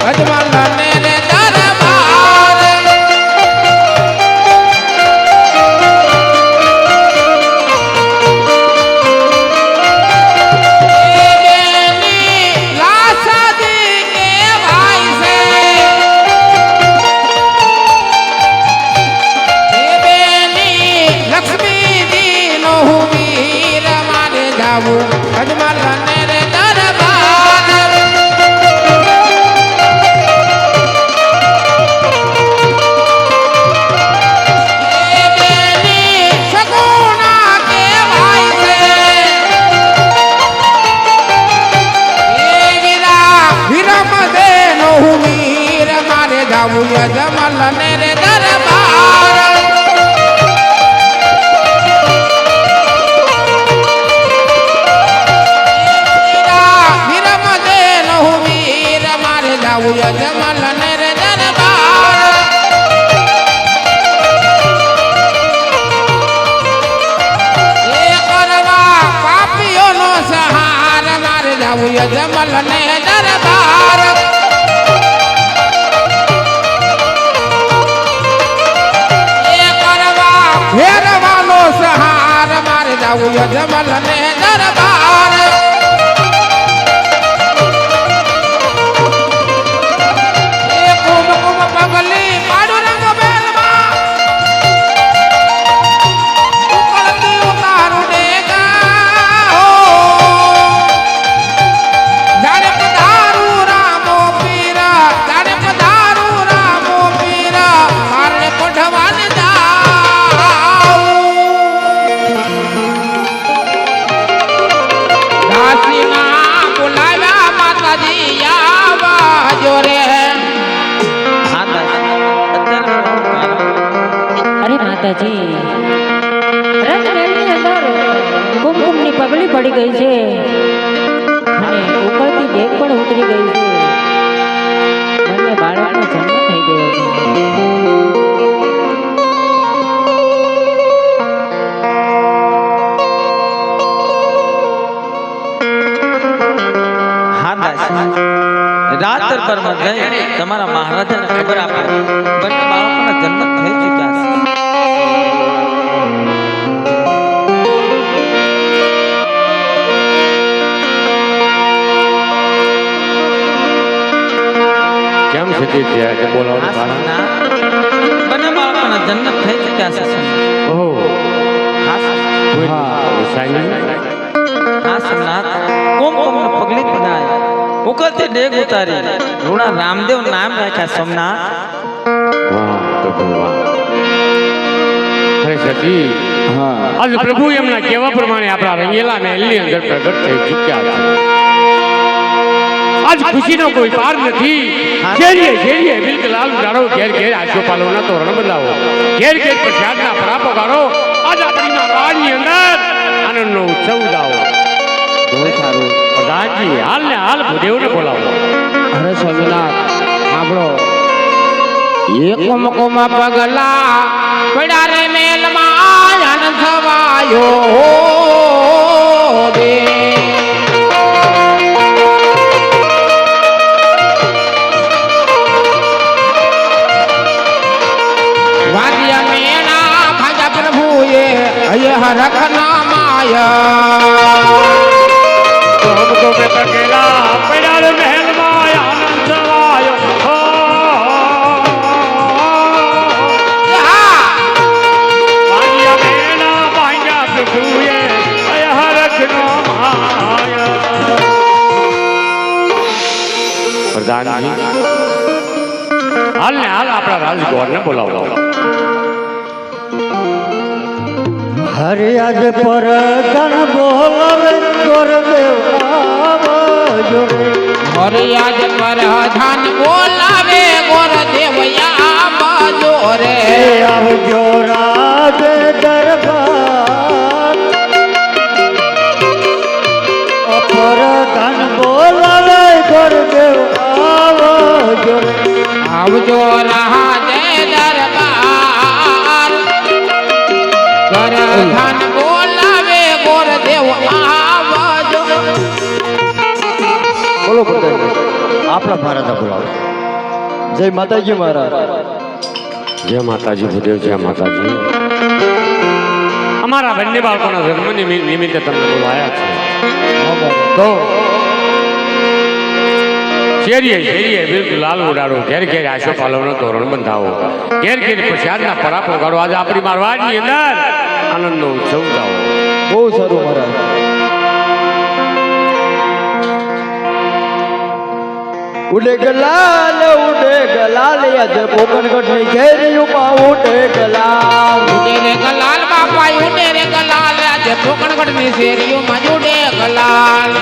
મારે જાવું જાવું યજમલ ને દરબાર. ફેરવાનો સહાર મારે જાવું યજમલ ને રાત દરબારમાં જઈ તમારા મહારાજાને ખબર આપો બંને બાળકોના જન્મ થઈ ચૂક્યા છે. કેમ સુધી થયા કે બોલાવવાનું કારણ. બંને બાળકોના જન્મ થઈ ચૂક્યા છે ઉકળતી ડેગ ઉતારી. ઋણા રામદેવ નામ રાખ્યા સોમનાથ પ્રભુ આજ એમના કેવા પ્રમાણે આપણા રંગેલા મહેલની અંદર પ્રગટ થઈ ચૂક્યા છે. આજ ખુશીનો કોઈ પાર નથી. ઘેરીએ ઘેરીએ બિલકુલ લાલ ઉડાડો ઘેર ઘેર આશો પાલો ના તોરણ બદલાવો. ઘેર ઘેર પ્રસાદના પરાપો ગાળો આજ આપણી વાડની અંદર આનંદનો ઉત્સવ ઉદાવો બહુ સારું પ્રધાનજી હાલ ને હાલ ભૂદેવને બોલાવો. અરે સ્વામિનાથ આપણો એક કુમકુમ પગલા પડ્યા રે મેલમાં આનંદ થવાયો દે. વાદ્ય મેણા ભાજા પ્રભુએ હય હરખ ના માયા. પ્રધાનજી હાલ ને હાલ આપણા રાજગોરને બોલાવો. હરે આજ પર ગણ બોલાવે ગોરદેવ જોજો રે યાદ પર ધન બોલાવે ગોર દેવયા બાજો રે. આવજો રાજ દરબાર. અપર ધન બોલાવે ગોર દેવ આવજો આવજો ધન આપણા ભારત બોલાવો જય માતાજી મહારાજ. જય માતાજી ભૂદેવ જય માતાજી. અમારા બંને બાળકોના જન્મ નિમિત્તે તમને બોલાયા છે. તો શેરીએ શેરીએ બિલકુલ લાલ ઉડાડો. ઘેર ઘેર આશો પાલવનો તોરણ બંધાવો. ઘેર ઘેર પ્રસાદના પરાપો ગાડો આજે આપણી મારવાડની અંદર આનંદનો ઉત્સવ ગાવો બહુ સારું મહારાજ. ઉડે ગલાલ ઉડે ગલાલ યાદ પોકણગઢની ઘેરીઓમાં ઉડે ગલાલ. ઉડે રે ગલાલ બાપા ઉડે રે ગલાલ આજે પોકણગઢની શેરીઓમાં ઉડે ગલાલ.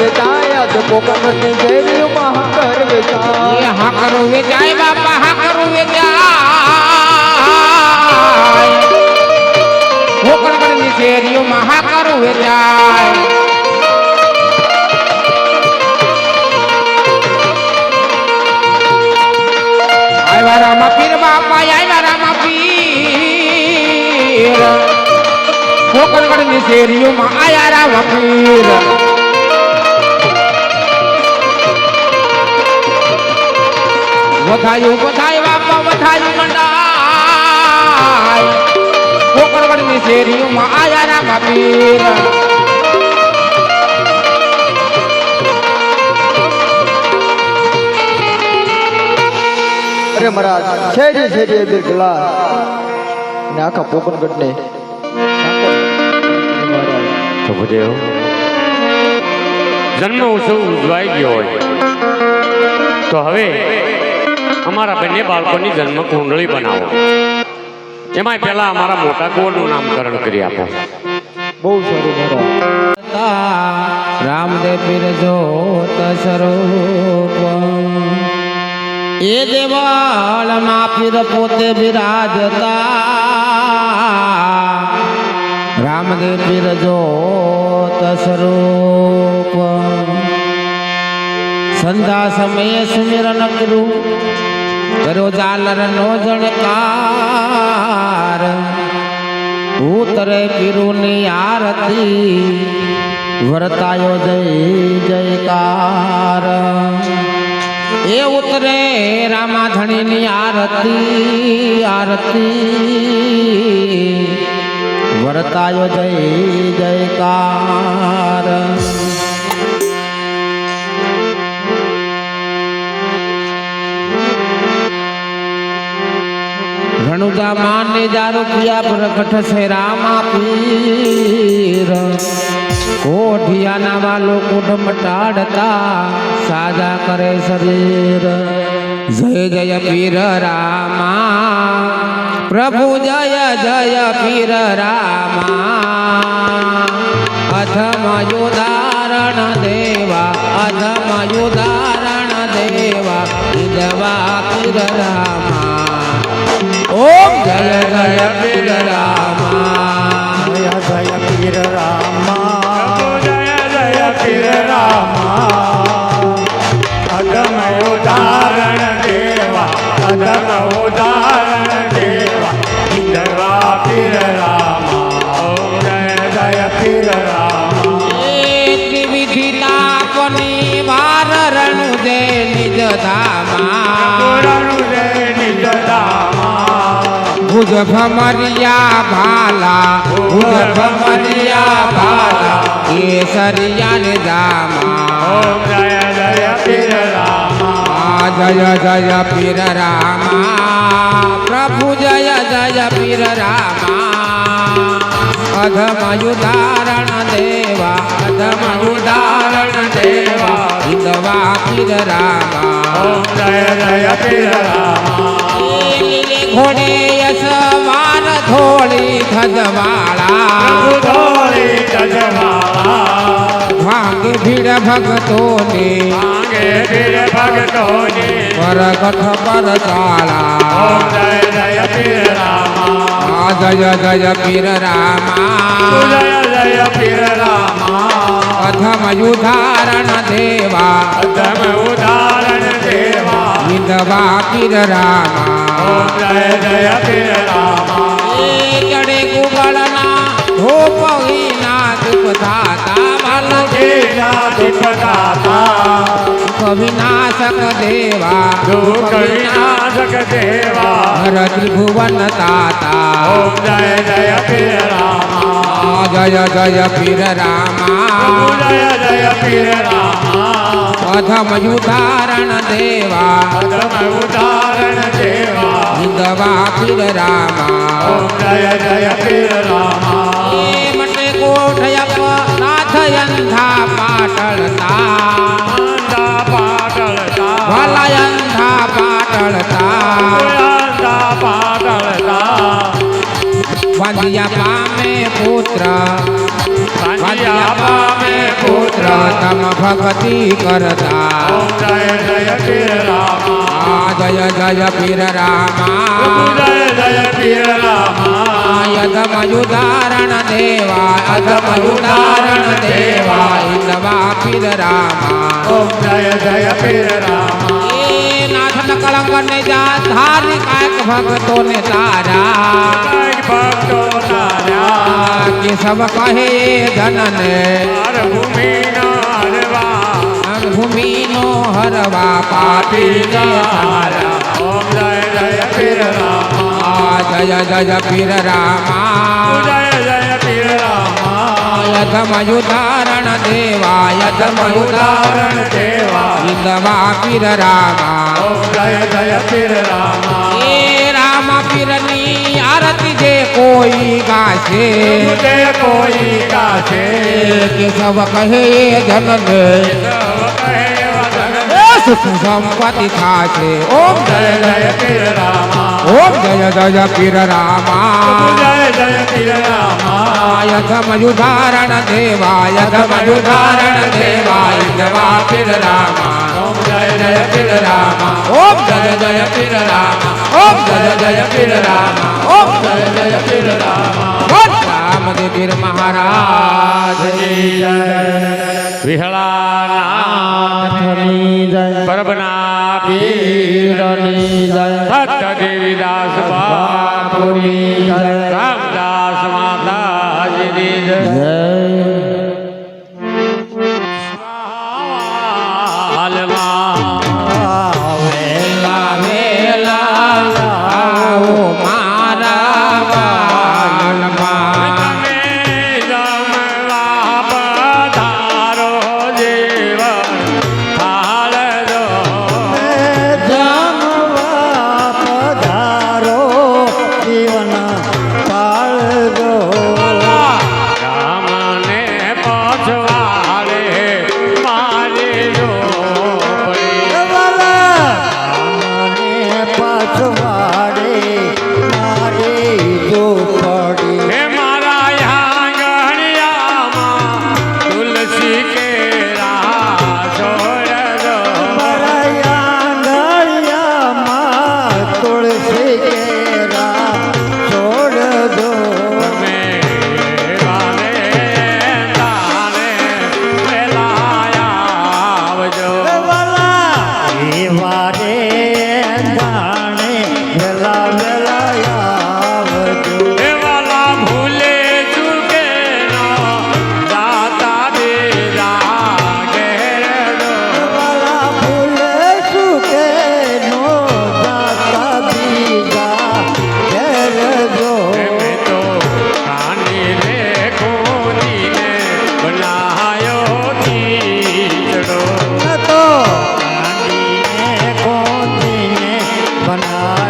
વેચાય યાદ પોકણગઢની ઘેરીઓમાં હકર એ હા કરવે વેચાય પોકણગઢની શેરીઓમાં હા કરું વેચાય આવ્યા રામા પીર, બાપા આવ્યા રામા પીર. પોકણગઢની શેરીઓમાં આયા રામા પીર. વધાયું, વધાય, બાપા, વધાયું મંડાય કોકરગઢની શેરીઓમાં આયા રામા પીર. અરે મહારાજ શેરી શેરી બિર ગલાલ ને આખા પોકણગઢ ને તો ભૂદેવ જન્મ ઉત્સવ ઉજવાઈ ગયો હોય. તો હવે અમારા બંને બાળકોની જન્મ કુંડળી બનાવો. એમાંય પેલા અમારા મોટા કુંવરનું નામકરણ કરી આપો. બહુ સારું મહારાજ રામદેવ પીર જોત સ્વરૂપ એ દેવાળમાં પીર પોતે બિરાજતા. રામદેવ પીર જો સ્વરૂપ સંધા સમયે સુમિરન કર્યું કર્યો જાલર નો જણકાર ઉતરે પીરુની આરતી, વર્તાયો જય જયકાર. એ ઉતરે રામાધણીની આરતી આરતી, વર્તાયો જય જયકાર. રણુજા માને દારૂ પિયા પ્રગટ છે રામા પીર. કોઠિયાના વાલો કુટુંબ ટાળતા સાજા કરે શરીર. જય જય પીર રામા. પ્રભુ જય જય પીર રામા. અધમ યુદારણ દેવા, અધમ યુદારણ દેવા વિધવા પીર રામા. ઓમ જય જય પીર ભુજ ભમરિયા ભાલા ભુજ ભમરિયા ભાલા કેસરિયા ને દામા જય જય પીર રામા. જય જય પીર રામા. પ્રભુ જય જય પીર રામા. અધમયુદારણ દેવા અધમયુદારણ દેવા હિંદવા પીર રામા જય જય પીર રામા લીલે ઘોડે યશવાન થોડી ધજવાળા ધોળી જજમાળા ભાંગે ભીડ ભગતોને માંગે પીર ભગતોની પરગઠ પર ચાળા જય જય પીર રામા જય જય પીર રામા જય જય પીર રામા પ્રથમ ઉદાહરણ દેવા અધમ ઉદાહરણ દેવા વિધવા પીર રામા જય જય પીર રામા ચડે કુબળના ધૂપ વિના દુઃખ થાતા વાલા કેના દુઃખદાતા દુઃખ વિનાશક દેવા દુઃખ વિનાશક દેવા હર ત્રિભુવન તાતા ઓમ જય જય પીર રામા જય જય પીર રામા જય જય પીર રામા પ્રથમ ઉદાહરણ દેવા અધમ ઉદાહરણ દેવા વિધવા પીર રામા ઓમ જય જય પીર રામા કોઠયપ નાથ અંધા પાટળતા પાટળતા ભલયંધા પાટળતા આંધા પાટળતા વંદ્યા પામે પુત્ર. સંજ્ઞા પામે પુત્ર તમ ભક્તિ કરતા જય જય પીર રામા. જય જય પીર રામા જય જય પીર રામા. યદમ યુધારણ દેવા અધમ યુધારણ દેવા ઇન્દવા પીર રામા. ઓમ જય જય પીર રામા. એ નાથ કળંગ ને જા ધાર કાયક ભક્તો ને તારા. કઈ ભક્તો તારા. કે સબ કહે ધન ને હર ભૂમિ હરવા ભૂમિ નો હરવા પાપી ને જય જય પીર રામા. જય જય પીર રામા. યદમ યુધારણ દેવા યદમ યુધારણ ઉદાહરણ દેવા ઇન્દવા પીર રામા. જય જય પીર રામા. એ રામ પીરની આરતી જે કોઈ ગાશે કોઈ ગાશે. કેશવ કહે ધનને કહે સુખ સંપત્તિ થાશે. ઓમ જય જય પીર રામા. ઓમ જય જય પીર રામા. જય જય પીર રામા. યથમ યુધારણ દેવા યથમ યુધારણ દેવા ઇન્દવા પીર રામા. ઓમ જય જય રામા ઓમ જય જય રામા. ઓમ જય જય રામા ઓમ જય જય રામા. બોલ મહારાજ પીર જય. પરબના પીરની જય. સત્ય દેવીદાસ બાપુની રામદાસ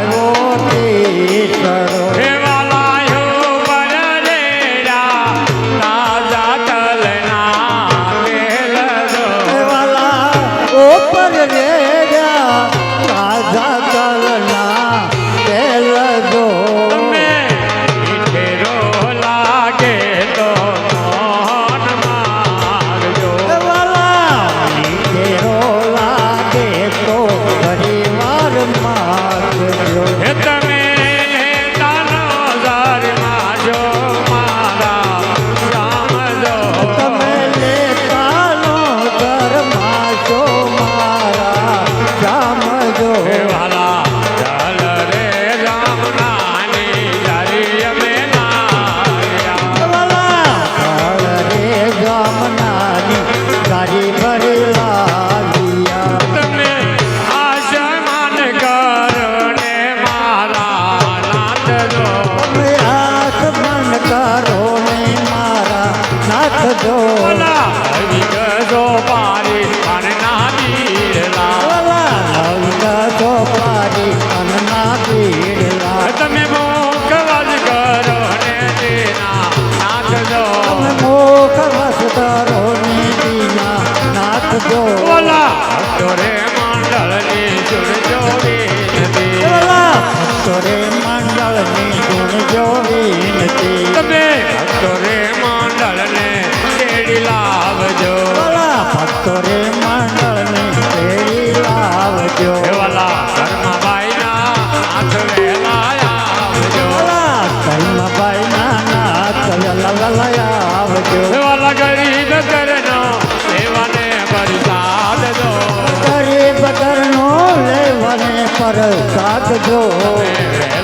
આવ્યો તે કરો લેવને પર